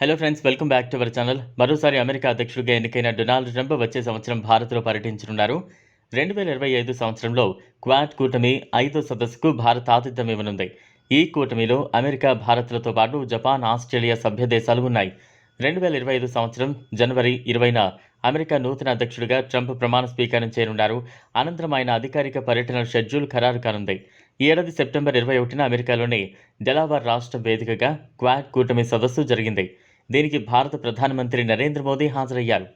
Hello friends welcome back to our channel మరోసారి America అధ్యక్షుడిగా ఎన్నికైన డొనాల్డ్ ట్రంప్ వచ్చే సంవత్సరం భారత్లో పర్యటించనున్నారు. రెండు వేల ఇరవై ఐదు సంవత్సరంలో క్వాడ్ కూటమి ఐదో సదస్సుకు భారత్ ఆతిథ్యం ఇవ్వనుంది. ఈ కూటమిలో అమెరికా భారత్లతో పాటు జపాన్ ఆస్ట్రేలియా సభ్య దేశాలు ఉన్నాయి. రెండు వేల ఇరవై ఐదు సంవత్సరం జనవరి ఇరవైన అమెరికా నూతన అధ్యక్షుడిగా ట్రంప్ ప్రమాణ స్వీకారం చేయనున్నారు. అనంతరం ఆయన అధికారిక పర్యటన షెడ్యూల్ ఖరారు కానుంది. ఈ ఏడాది సెప్టెంబర్ ఇరవై ఒకటిన అమెరికాలోని డెలావార్ రాష్ట్ర వేదికగా క్వాడ్ కూటమి సదస్సు జరిగింది. దీనికి భారత ప్రధానమంత్రి నరేంద్ర మోదీ హాజరయ్యారు.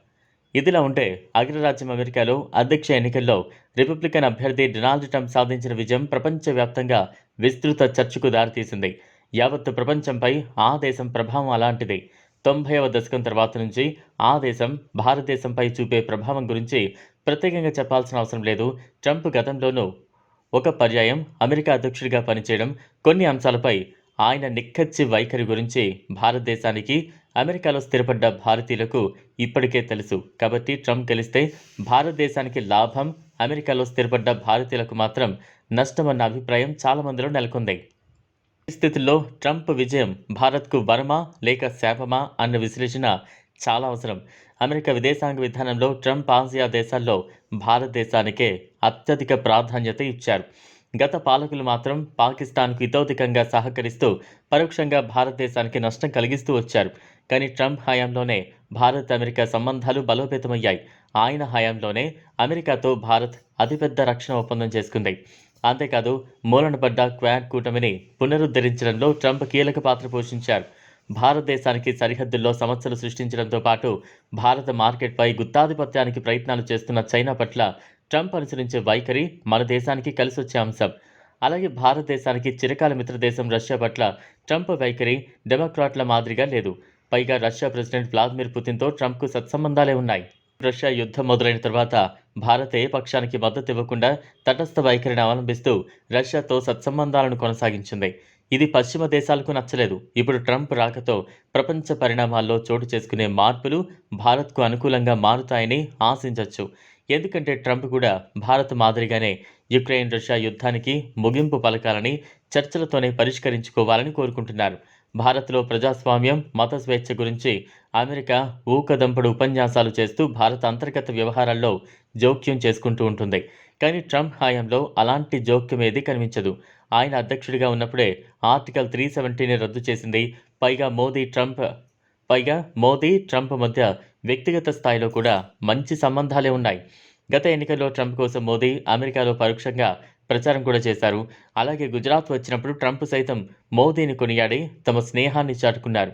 ఇదిలా ఉంటే అగ్రరాజ్యం అమెరికాలో అధ్యక్ష ఎన్నికల్లో రిపబ్లికన్ అభ్యర్థి డొనాల్డ్ ట్రంప్ సాధించిన విజయం ప్రపంచవ్యాప్తంగా విస్తృత చర్చకు దారితీసింది. యావత్ ప్రపంచంపై ఆ దేశం ప్రభావం అలాంటిది. తొంభైవ దశకం తర్వాత నుంచి ఆ దేశం భారతదేశంపై చూపే ప్రభావం గురించి ప్రత్యేకంగా చెప్పాల్సిన అవసరం లేదు. ట్రంప్ గతంలోనూ ఒక పర్యాయం అమెరికా అధ్యక్షుడిగా పనిచేయడం కొన్ని అంశాలపై ఆయన నిక్కచ్చి వైఖరి గురించి భారతదేశానికి అమెరికాలో స్థిరపడ్డ భారతీయులకు ఇప్పటికే తెలుసు. కాబట్టి ట్రంప్ గెలిస్తే భారతదేశానికి లాభం అమెరికాలో స్థిరపడ్డ భారతీయులకు మాత్రం నష్టమన్న అభిప్రాయం చాలామందిలో నెలకొంది. పరిస్థితుల్లో ట్రంప్ విజయం భారత్కు వరమా లేక శాపమా అన్న విశ్లేషణ చాలా అవసరం. అమెరికా విదేశాంగ విధానంలో ట్రంప్ ఆసియా దేశాల్లో భారతదేశానికే అత్యధిక ప్రాధాన్యత ఇచ్చారు. గత పాలకులు మాత్రం పాకిస్తాన్కు ఇతోధికంగా సహకరిస్తూ పరోక్షంగా భారతదేశానికి నష్టం కలిగిస్తూ వచ్చారు. కానీ ట్రంప్ హయాంలోనే భారత్ అమెరికా సంబంధాలు బలోపేతమయ్యాయి. ఆయన హయాంలోనే అమెరికాతో భారత్ అతిపెద్ద రక్షణ ఒప్పందం చేసుకుంది. అంతేకాదు మూలన పడ్డ క్వాడ్ కూటమిని పునరుద్ధరించడంలో ట్రంప్ కీలక పాత్ర పోషించారు. భారతదేశానికి సరిహద్దుల్లో సమస్యలు సృష్టించడంతో పాటు భారత మార్కెట్పై గుత్తాధిపత్యానికి ప్రయత్నాలు చేస్తున్న చైనా పట్ల ట్రంప్ అనుసరించే వైఖరి మన దేశానికి కలిసొచ్చే అంశం. అలాగే భారతదేశానికి చిరకాల మిత్రదేశం రష్యా పట్ల ట్రంప్ వైఖరి డెమోక్రాట్ల మాదిరిగా లేదు. పైగా రష్యా ప్రెసిడెంట్ వ్లాదిమిర్ పుతిన్తో ట్రంప్కు సత్సంబంధాలే ఉన్నాయి. రష్యా యుద్ధం మొదలైన తర్వాత భారత్ ఏ పక్షానికి మద్దతు ఇవ్వకుండా తటస్థ వైఖరిని అవలంబిస్తూ రష్యాతో సత్సంబంధాలను కొనసాగించింది. ఇది పశ్చిమ దేశాలకు నచ్చలేదు. ఇప్పుడు ట్రంప్ రాకతో ప్రపంచ పరిణామాల్లో చోటు చేసుకునే మార్పులు భారత్కు అనుకూలంగా మారుతాయని ఆశించవచ్చు ఎందుకంటే ట్రంప్ కూడా భారత్ మాదిరిగానే యుక్రెయిన్ రష్యా యుద్ధానికి ముగింపు పలకాలని చర్చలతోనే పరిష్కరించుకోవాలని కోరుకుంటున్నారు. భారత్లో ప్రజాస్వామ్యం మత స్వేచ్ఛ గురించి అమెరికా ఊకదంపుడు ఉపన్యాసాలు చేస్తూ భారత అంతర్గత వ్యవహారాల్లో జోక్యం చేసుకుంటూ ఉంటుంది. కానీ ట్రంప్ హయాంలో అలాంటి జోక్యం ఏదీ కనిపించదు. ఆయన అధ్యక్షుడిగా ఉన్నప్పుడే ఆర్టికల్ త్రీ సెవెంటీని రద్దు చేసింది. పైగా మోదీ ట్రంప్ పైగా మోదీ ట్రంప్ మధ్య వ్యక్తిగత స్థాయిలో కూడా మంచి సంబంధాలే ఉన్నాయి. గత ఎన్నికల్లో ట్రంప్ కోసం మోదీ అమెరికాలో పరోక్షంగా ప్రచారం కూడా చేశారు. అలాగే గుజరాత్ వచ్చినప్పుడు ట్రంప్ సైతం మోదీని కొనియాడి తమ స్నేహాన్ని చాటుకున్నారు.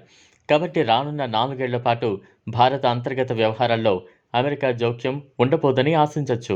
కాబట్టి రానున్న నాలుగేళ్ళ పాటు భారత అంతర్గత వ్యవహారాల్లో అమెరికా జోక్యం ఉండబోదని ఆశించవచ్చు